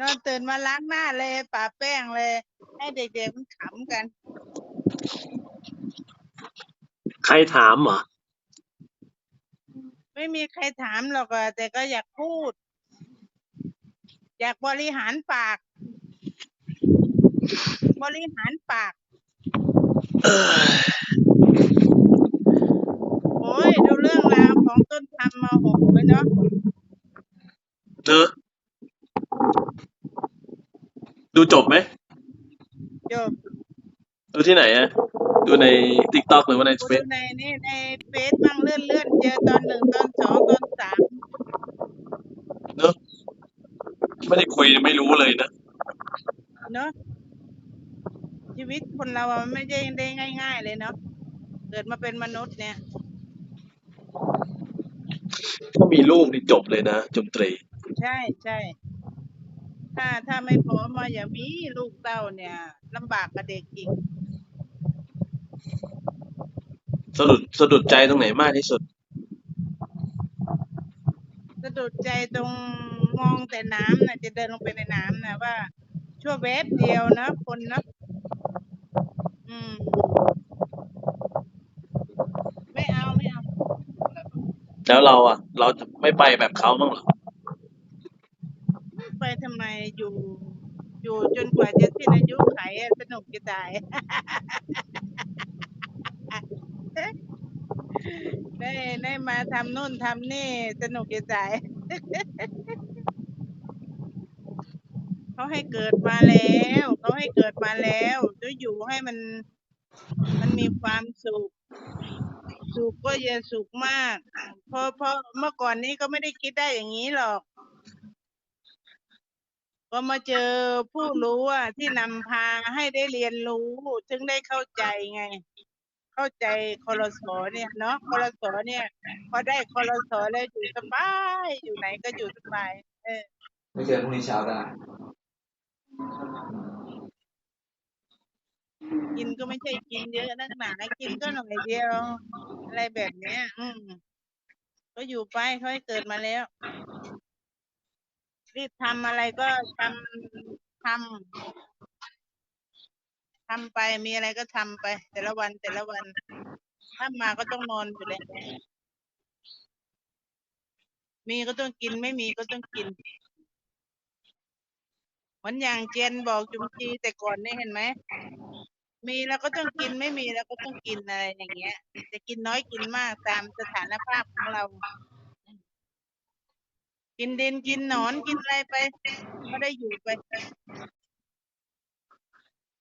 นอนตื่นมาล้างหน้าเลยปะแป้งเลย ให้เด็กๆมันขำกัน ใครถามเหรอไม่มีใครถามหรอกอะแต่ก็อยากพูด อยากบริหารปาก บริหารปาก โอ้ยดูเรื่องราวของต้นทำมาโหไปเนาะ เนอะ ดูจบไหมจบดูที่ไหนอะดูในติ๊กต็อกหรือว่าในกูเฟดูซในนี่ในเฟซบ้างเลื่อนเลื่อนๆเจอตอนหนึ่งตอนสองตอนสามเนอะไม่ได้คุยไม่รู้เลยนะเนาะชีวิตคนเราอะมันไม่ได้ได้ง่าย ๆ เลยเนาะเกิดมาเป็นมนุษย์เนี่ย ถ้ามีลูกนี่จบเลยนะจมตรี ใช่ใช่ ถ้าถ้าไม่พร้อมมาอย่ามีลูกเต้าเนี่ยลำบากกับเด็กอีกสะดุดสะดุดใจตรงไหนมากที่สุด สะดุดใจตรงมองแต่น้ำนะจะเดินลงไปในน้ำนะว่า ชั่วแวบเดียวนะ คนนะอืม ไม่เอาไม่เอา แล้วเราอะ เราจะไม่ไปแบบเขาบ้างเหรอไปทำไมอยู่ อยู่จนกว่าจะสิ้นอายุไขอะสนุกจะตาย ได้ได้มาทำนู่นทำนี่ สนุกจะตาย เขาให้เกิดมาแล้วเขาให้เกิดมาแล้วจะอยู่ให้มัน มันมีความสุขสุขก็อย่าสุขมากเพราะเพราะเมื่อก่อนนี้ก็ไม่ได้คิดได้อย่างนี้หรอก ก็มาเจอผู้รู้อะที่นำพาให้ได้เรียนรู้ ถึงได้เข้าใจไง เข้าใจคอรสอเนี่ยเนาะคอรสอเนี่ย พอได้คอรสอแล้วอยู่สบายอยู่ไหนก็อยู่สบายเออไม่เจอพรุ่งนี้เช้าได้กินก็ไม่ใช่กินเยอะนักหนากินก็หน่อยเดียว อะไรแบบเนี้ย อืมก็อยู่ไปเขาให้เกิดมาแล้ว รีบทำอะไรก็ทำทำทำไปมีอะไรก็ทำไป แต่ละวันแต่ละวัน ถ้ามาก็ต้องนอนอยู่เลยมีก็ต้องกินไม่มีก็ต้องกินเหมือนอย่างเจนบอกจุมจีแต่ก่อนนี่เห็นไหมมีแล้วก็ต้องกินไม่มีแล้วก็ต้องกินอะไรอย่างเงี้ยจะกินน้อยกินมากตามสถานภาพของเรา กินดินกินหนอนกินอะไรไปก็ได้อยู่ไป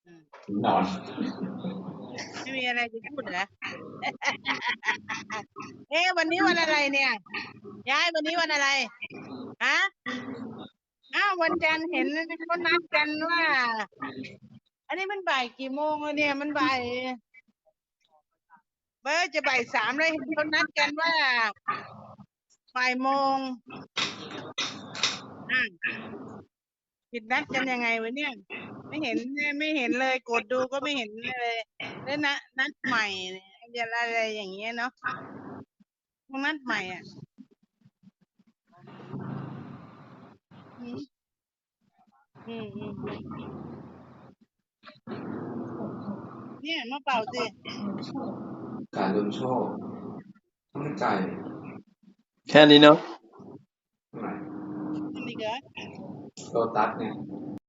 อืมนอน ไม่มีอะไรจะพูดเหรอ เอ๊ะวันนี้วันอะไรเนี่ย ยายวันนี้วันอะไร ฮะ อ้าววันจันทร์เห็นเขานัดกันว่า อันนี้มันบ่ายกี่โมงแล้วเนี่ย มันบ่ายเบอร์จะบ่ายสามเลยเห็นเขานัดกันว่าบ่ายโมง อะผิดนัดกันยังไงวะเนี่ย ไม่เห็นไม่เห็นเลย กดดูก็ไม่เห็นเลยแล้วนัดนัดใหม่เนี่ยอะไรอย่างเงี้ยเนาะต้องนัดใหม่อะอืมอืมอืมอืมเนี่ยมาเป่าสิการลุ้นโชคต้องให้ไก่แค่นี้เนาะ ทำไม